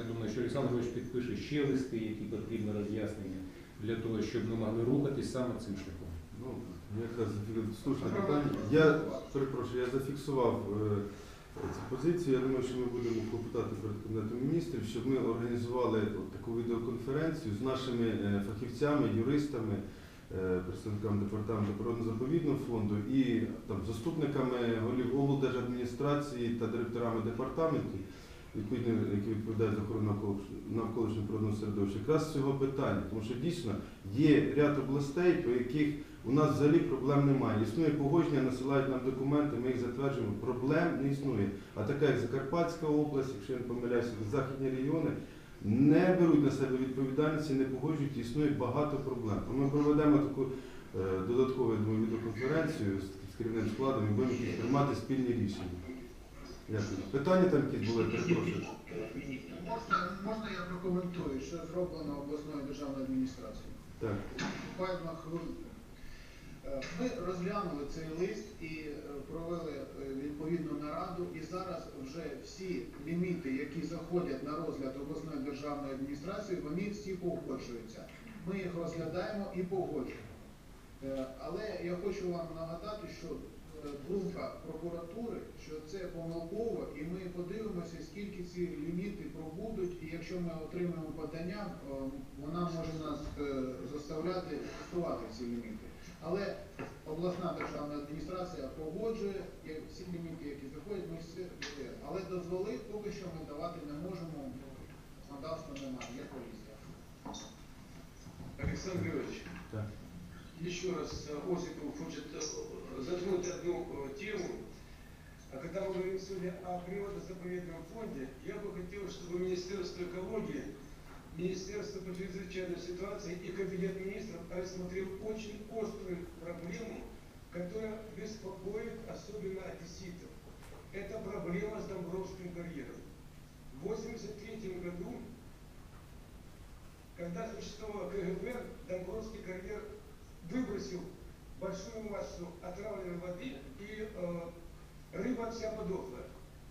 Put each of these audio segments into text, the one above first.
Я думаю, що Олександр Григорович підпише ще листи, які потрібні роз'яснення для того, щоб ми могли рухатись саме цим шляхом. Ну, якраз слушне питання. Я перепрошую, я зафіксував е, цю позицію. Я думаю, що ми будемо клопотати перед Кабінетом міністрів, щоб ми організували таку відеоконференцію з нашими е, фахівцями, юристами, е, представниками департаменту природно-заповідного фонду і там, заступниками голів облдержадміністрації та директорами департаментів, відповідно, які відповідають за охорону навколишнього природного середовища, якраз з цього питання, тому що дійсно є ряд областей, по яких у нас взагалі проблем немає. Існує погодження, насилають нам документи, ми їх затверджуємо. Проблем не існує. А така як Закарпатська область, якщо я не помиляюся, західні регіони не беруть на себе відповідальність і не погоджують, існує багато проблем. Ми проведемо таку е, додаткову думаю, відеоконференцію з, керівним складом і будемо приймати спільні рішення. Питання там якісь були, перепрошую. Можна, можна я прокоментую, що зроблено обласною державною адміністрацією? Так. Буквально хвилину. Е, Ми розглянули цей лист і е, провели е, відповідну нараду, і зараз вже всі ліміти, які заходять на розгляд обласної державної адміністрації, вони всі погоджуються. Ми їх розглядаємо і погоджуємо. Але я хочу вам нагадати, що думка прокуратури, що це помилково, і ми подивимося, скільки ці ліміти пробудуть, і якщо ми отримаємо подання, е, вона може нас е, заставляти тестувати ці ліміти. Але обласна державна адміністрація погоджує всі ліміти, які заходять, ми всі ведемо. Але дозволи поки що ми давати не можемо, законодавства немає, є колізія. Александр Григорьевич, Так. Еще раз э, Осипов хочет э, затронуть одну э, тему. А когда мы говорим сегодня о природно-заповедном фонде, я бы хотел, чтобы Министерство экологии, Министерство по чрезвычайной ситуации и Кабинет министров рассмотрел очень острую проблему, которая беспокоит особенно одесситов. Это проблема с Домбровским карьером. В 1983 году когда существовало КГБ, Домбровский карьер выбросил большую массу отравленной воды, и э, рыба вся подохла.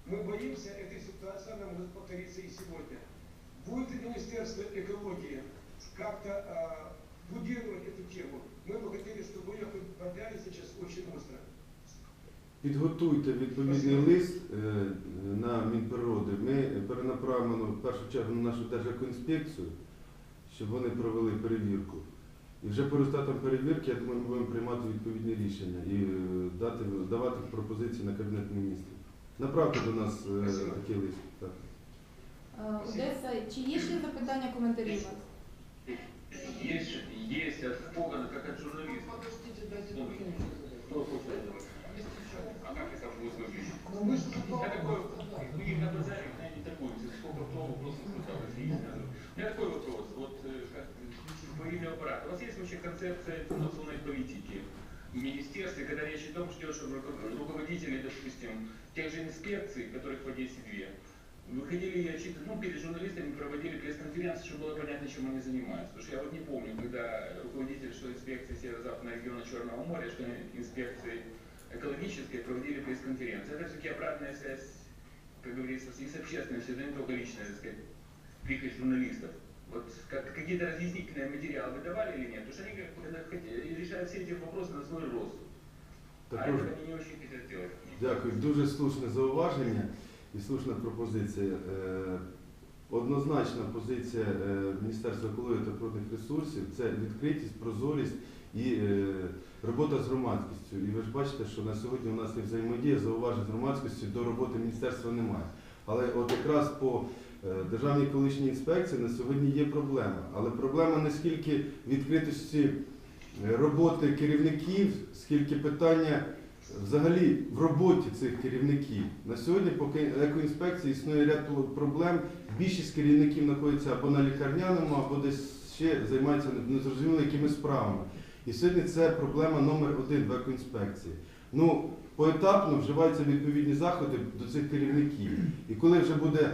Мы боимся этой ситуации, она может повториться и сегодня. Будет ли Министерство экологии как-то э, будировать эту тему? Мы бы хотели, чтобы ее подняли сейчас очень остро. Підготуйте відповідний лист е, на Мінприроди. Ми перенаправимо в першу чергу на нашу Держекоінспекцію, щоб вони провели перевірку. І вже по результатам перевірки, я думаю, ми будемо приймати відповідні рішення і е, дати, давати пропозиції на Кабінет міністрів. Направте до нас е, Спасибо. такий лист. Так. Е, Одеса, чи є ще запитання, коментарі у вас? Есть, есть от Когана, как от журналиста. Подождите, дайте Ну, документ. Кто хочет? А как это будет выглядеть? Ну мы же Я такой, вообще концепция информационной политики в министерстве, когда речь о том, что руководители, допустим, тех же инспекций, которых по 10-2, выходили и отчитывали, ну, перед журналистами проводили пресс-конференции, чтобы было понятно, чем они занимаются. Потому что я вот не помню, когда руководители, что инспекции Северо-Западного региона Черного моря, что инспекции экологические проводили пресс-конференции. Это все-таки обратная связь, как говорится, и с общественностью, это не только личная, так сказать, прихоть журналистов. Вот как, какие-то разъяснительные материалы вы давали или нет? Потому что они как бы, когда хотят- решают все эти вопросы на свой рост. А Також это они не очень хотят делать. Дякую. Дуже слушне зауваження і слушна пропозиція. Е, Однозначна позиція е, Міністерства екології та природних ресурсів це відкритість, прозорість і е, робота з громадськістю. І ви ж бачите, що на сьогодні у нас є взаємодія, зауважень з громадськістю до роботи міністерства немає. Але от якраз по е, Державній екологічній інспекції на сьогодні є проблема. Але проблема не скільки відкритості е, роботи керівників, скільки питання взагалі в роботі цих керівників. На сьогодні, поки екоінспекції існує ряд проблем, більшість керівників знаходяться або на лікарняному, або десь ще займаються незрозуміло якими справами. І сьогодні це проблема номер один в екоінспекції. Ну, поетапно вживаються відповідні заходи до цих керівників. І коли вже буде, е,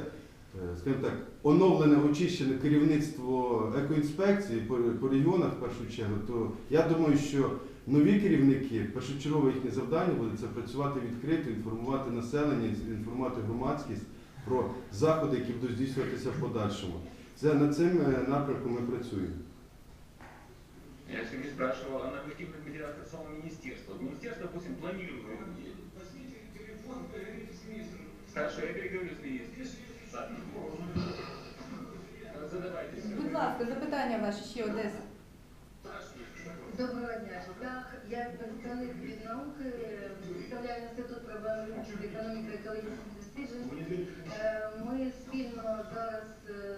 скажімо так, оновлене, очищене керівництво екоінспекції по, по регіонах в першу чергу, то я думаю, що нові керівники, першочергове їхнє завдання буде це працювати відкрито, інформувати населення, інформувати громадськість про заходи, які будуть здійснюватися в подальшому. Це над цим е, напрямком ми працюємо. Я сегодня спрашивал о нормативных материалах самого министерства. Министерство, допустим, планирует. Ласка, запитання ваші ще Одеса. Доброго дня. Я представник від науки представляю інститут проблем економіки та екологічних досліджень. Е, Ми спільно зараз е,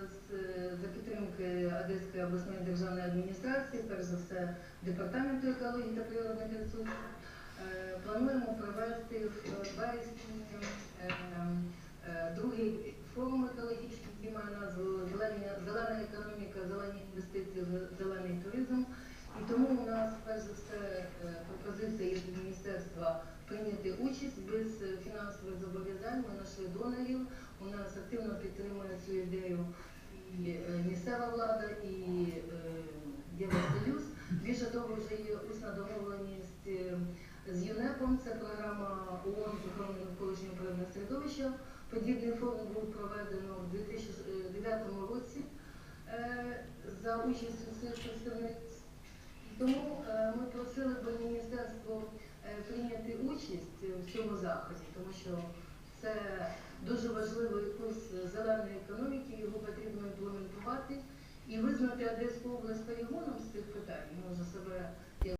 за підтримки Одеської обласної державної адміністрації, перш за все департаменту екології та природних ресурсів, е, плануємо провести в вересні е, другий форум екологічний, який має назву «Зелені- Зелена економіка, зелені інвестиції, зелений туризм. І тому у нас перш за все е, пропозиція від міністерства прийняти участь без е, фінансових зобов'язань. Ми знайшли донорів. У нас активно підтримує цю ідею і е, місцева влада, і Євросоюз. Більше того, вже є усна домовленість з ЮНЕПом. Це програма ООН з охорони навколишнього природного середовища. Подібний форум був проведено в 2009 році за участю цих представників. Тому е, ми просили би міністерство е, прийняти участь в цьому заході, тому що це дуже важливий курс зеленої економіки, його потрібно імплементувати і визнати Одеську область полігоном з цих питань. Може себе